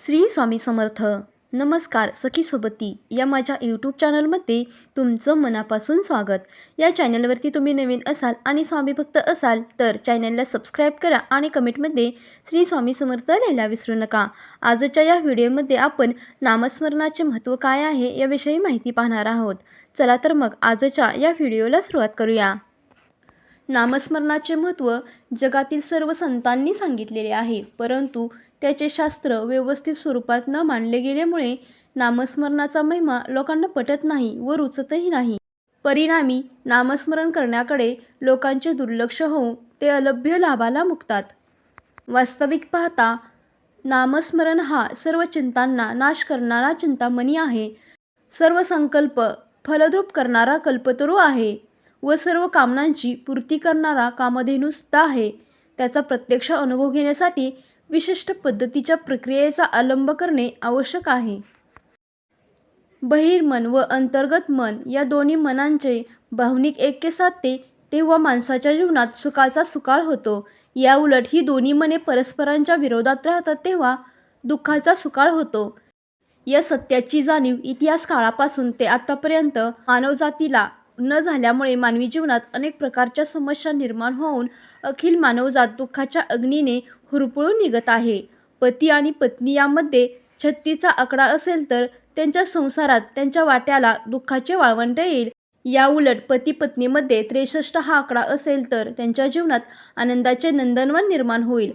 श्री स्वामी समर्थ. नमस्कार सखी सोबती. या माझ्या यूट्यूब चॅनलमध्ये तुमचं मनापासून स्वागत. या चॅनलवरती तुम्ही नवीन असाल आणि स्वामी भक्त असाल तर चॅनलला सबस्क्राईब करा आणि कमेंटमध्ये श्री स्वामी समर्थ लिहायला विसरू नका. आजच्या या व्हिडिओमध्ये आपण नामस्मरणाचे महत्त्व काय आहे याविषयी माहिती पाहणार आहोत. चला तर मग आजच्या या व्हिडिओला सुरुवात करूया. नामस्मरणाचे महत्त्व जगातील सर्व संतांनी सांगितलेले आहे. परंतु त्याचे शास्त्र व्यवस्थित स्वरूपात न मांडले गेल्यामुळे नामस्मरणाचा महिमा लोकांना पटत नाही व रुचतही नाही. परिणामी नामस्मरण करण्याकडे लोकांचे दुर्लक्ष होऊन ते अलभ्य लाभाला मुकतात. वास्तविक पाहता नामस्मरण हा सर्व चिंतांना नाश करणारा चिंतामणी आहे. सर्व संकल्प फलद्रूप करणारा कल्पतरू आहे. व सर्व कामनांची पूर्ती करणारा कामधेनूसुद्धा आहे. त्याचा प्रत्यक्ष अनुभव घेण्यासाठी विशिष्ट पद्धतीच्या प्रक्रियेचा अवलंब करणे आवश्यक आहे. बहिर्मन व अंतर्गत मन या दोन्ही मनांचे भावनिक ऐक्य साधते तेव्हा माणसाच्या जीवनात सुखाचा सुकाळ होतो. या उलट ही दोन्ही मने परस्परांच्या विरोधात राहतात तेव्हा दुःखाचा सुकाळ होतो. या सत्याची जाणीव इतिहास काळापासून ते आतापर्यंत मानवजातीला न झाल्यामुळे मानवी जीवनात अनेक प्रकारच्या समस्या निर्माण होऊन अखिल मानवजात दुःखाच्या अग्नीने हुरपुळून निघत आहे. पती आणि पत्नी यामध्ये छत्तीचा आकडा असेल तर त्यांच्या संसारात त्यांच्या वाट्याला दुःखाचे वाळवंट येईल. या उलट पती पत्नीमध्ये त्रेसष्ट हा आकडा असेल तर त्यांच्या जीवनात आनंदाचे नंदनवन निर्माण होईल.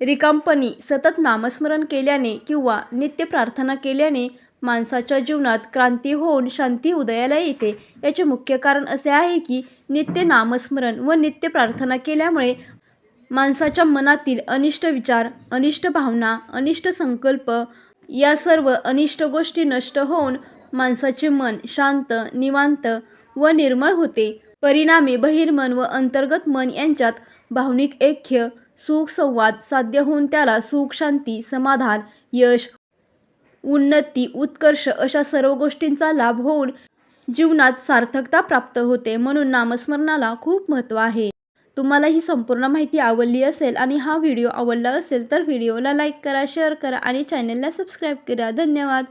रिकामपणी सतत नामस्मरण केल्याने किंवा नित्य प्रार्थना केल्याने माणसाच्या जीवनात क्रांती होऊन शांती उदयाला येते. याचे मुख्य कारण असे आहे की नित्य नामस्मरण व नित्य प्रार्थना केल्यामुळे माणसाच्या मनातील अनिष्ट विचार अनिष्ट भावना अनिष्ट संकल्प या सर्व अनिष्ट गोष्टी नष्ट होऊन माणसाचे मन शांत निवांत व निर्मळ होते. परिणामी बहिर्मन व अंतर्गत मन यांच्यात भावनिक ऐक्य सुख संवाद साध्य होऊन त्याला सुख शांती समाधान यश उन्नती उत्कर्ष अशा सर्व गोष्टींचा लाभ होऊन जीवनात सार्थकता प्राप्त होते म्हणून नामस्मरणाला खूप महत्त्व आहे. तुम्हाला ही संपूर्ण माहिती आवडली असेल आणि हा व्हिडिओ आवडला असेल तर व्हिडिओला लाईक करा शेअर करा आणि चॅनलला सबस्क्राईब करा. धन्यवाद!